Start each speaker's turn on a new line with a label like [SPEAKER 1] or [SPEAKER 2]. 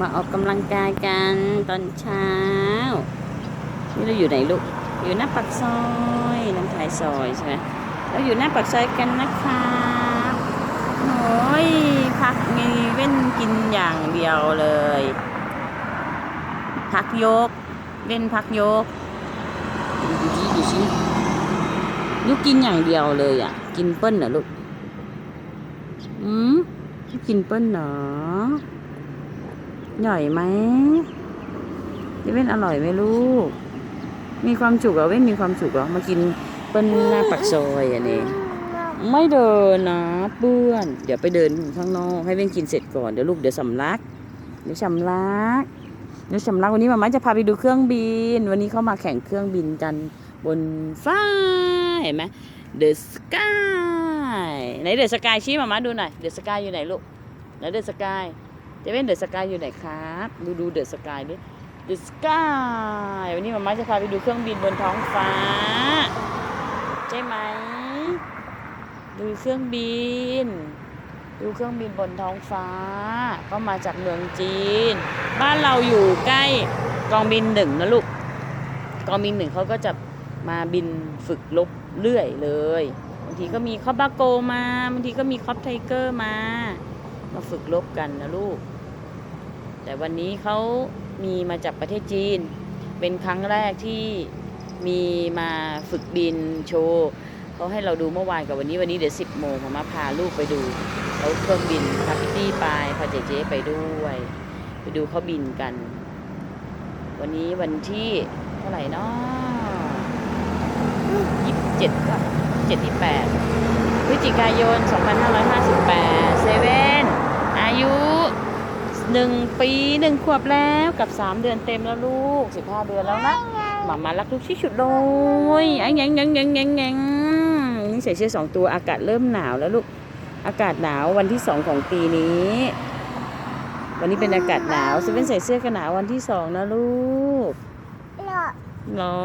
[SPEAKER 1] มาออกกำลังกายกันตอนเช้า นี่เราอยู่ไหนลูก อยู่หน้าปากซอยน้ำทายซอยใช่ไหมเราอยู่หน้าปากซอยกันนะครับโอ้ยพักมีเว้นกินอย่างเดียวเลย พักยก เว้นพักยกดูสิดูสิลูกกินอย่างเดียวเลยอะ กินเปิ้ลเหรอลูก อืมกินเปิ้ลเหรอ หน่อยไหมเว้นอร่อยไหมลูก มีความสุขเหรอเว้นมีความสุขเหรอมากินเปิ้ลหน้าปักซอยอะนี่ไม่เดินนะเปื้อน เดี๋ยวไปเดินข้างนอกให้เว้นกินเสร็จก่อนเดี๋ยวลูกเดี๋ยวสำลักเดี๋ยวสำลักเดี๋ยวสำลักวันนี้มาม่าจะพาไปดูเครื่องบิน วันนี้เขามาแข่งเครื่องบินกันบนฟ้าเห็นไหม The Sky ไหน The Sky ชี้มาม่าดูหน่อย The Sky อยู่ไหนลูกไหน The Sky เจะเป็น The Sky อยู่ไหนครับดูดู The Sky ดิ The Sky วันนี้มาม่าจะพาไปดูเครื่องบินบนท้องฟ้า ใช่ไหม ดูเครื่องบิน ดูเครื่องบินบนท้องฟ้า ก็มาจากเมืองจีน บ้านเราอยู่ใกล้กองบินหนึ่งนะลูกกองบินหนึ่งเขาก็จะมาบินฝึกลบเรื่อยเลยบางทีก็มีคอปบาโกมาบางทีก็มีคอปไทเกอร์มา มาฝึกลบกันนะลูก แต่วันนี้เขามีมาจากประเทศจีน เป็นครั้งแรกที่มีมาฝึกบินโชว์เขาให้เราดูเมื่อวานกับวันนี้วันนี้เดี๋ยวสิบโมงผมมาพาลูกไปดูเขาเครื่องบินพาพิตตี้ไปพาเจเจไปด้วย ไปดูเขาบินกัน วันนี้วันที่เท่าไหร่เนาะยี่สิบเจ็ดก็เจ็ดที่แปด พฤศจิกายน 2558เซเว่นอายุหนึ่งปีหนึ่งขวบแล้วกับสามเดือนเต็มแล้วลูกสิบห้าเดือนแล้วนะหมามารักลูกที่สุดเลยอังยังยังยังยังยังนี่ใส่เสื้อสองตัวอากาศเริ่มหนาวแล้วลูก อากาศหนาววันที่สองของปีนี้ วันนี้เป็นอากาศหนาวเซเว่นใส่เสื้อกันหนาววันที่สองนะลูก
[SPEAKER 2] ห
[SPEAKER 1] รอ